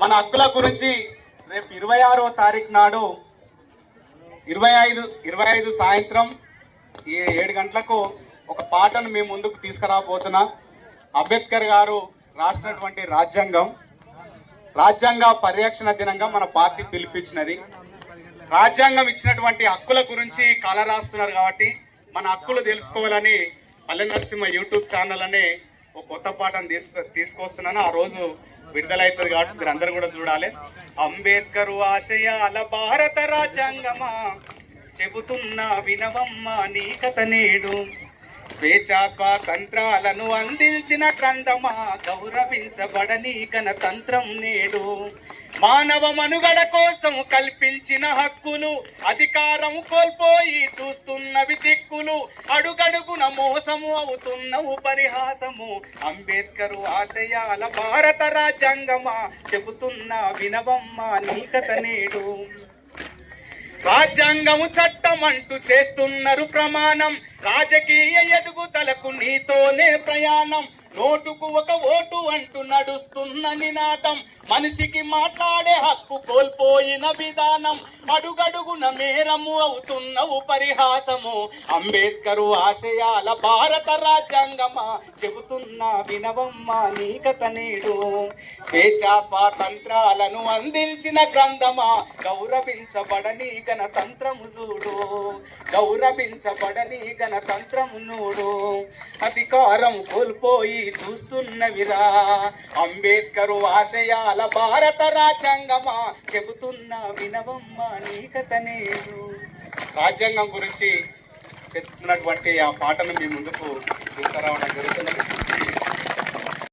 మన హక్కుల గురించి రేపు ఇరవై ఆరో తారీఖు నాడు ఇరవై ఐదు ఇరవై ఐదు సాయంత్రం ఈ ఏడు గంటలకు ఒక పాటను మేము ముందుకు తీసుకురాబోతున్నా. అంబేద్కర్ గారు రాసినటువంటి రాజ్యాంగం రాజ్యాంగ పరిరక్షణ దినంగా మన పార్టీ పిలిపించినది. రాజ్యాంగం ఇచ్చినటువంటి హక్కుల గురించి కళ రాస్తున్నారు కాబట్టి మన హక్కులు తెలుసుకోవాలని పల్లె నరసింహ యూట్యూబ్ ఛానల్ అనే ఒక కొత్త పాటను తీసుకు తీసుకొస్తున్నాను. ఆ రోజు విడుదలవుతుంది కాబట్టి మీరు అందరు కూడా చూడాలి. అంబేద్కర్ ఆశయాల భారత రాజ్యాంగమా? చెబుతున్నా వినవమ్మా నీ కథ నేడు. స్వేచ్ఛా స్వాతంత్రాలను అందించిన గ్రంథమా? గౌరవించబడని గణతంత్రం నేడు. మానవ మనుగడ కోసం కల్పించిన హక్కులు అధికారం కోల్పోయి చూస్తున్నవి దిక్కులు. అడుగడుగున మోసము అవుతున్నవు పరిహాసము అంబేద్కర్ ఆశయాల భారత రాజ్యాంగమా? చెబుతున్న వినవమ్మ నీ కథ నేడు. రాజ్యాంగము చట్టం అంటూ చేస్తున్నారు ప్రమాణం. రాజకీయ ఎదుగుదలకు నీతోనే ప్రయాణం. నోటుకు ఒక ఓటు అంటూ నడుస్తున్న నినాదం. మనిషికి మాట్లాడే హక్కు కోల్పోయిన విధానం. అడుగడుగున మేరము అవుతున్న పరిహాసము అంబేద్కరు ఆశయాల భారత రాజ్యాంగమా? చెబుతున్న వినవమ్మ నీకత నేడు. స్వేచ్ఛా స్వాతంత్రాలను అందించిన గ్రంథమా? గౌరవించబడని గణతంత్రము చూడు. గౌరవించబడని గణతంత్రము నూడు. అధికారం కోల్పోయి చూస్తున్నవిరా. అంబేద్కరు ఆశయాల భారత రాజ్యాంగమా? చెబుతున్న వినవమ్మ నీ కథ నేను. రాజ్యాంగం గురించి చెప్తున్నటువంటి ఆ పాటను మీ ముందుకు తీసుకురావడం జరుగుతున్నది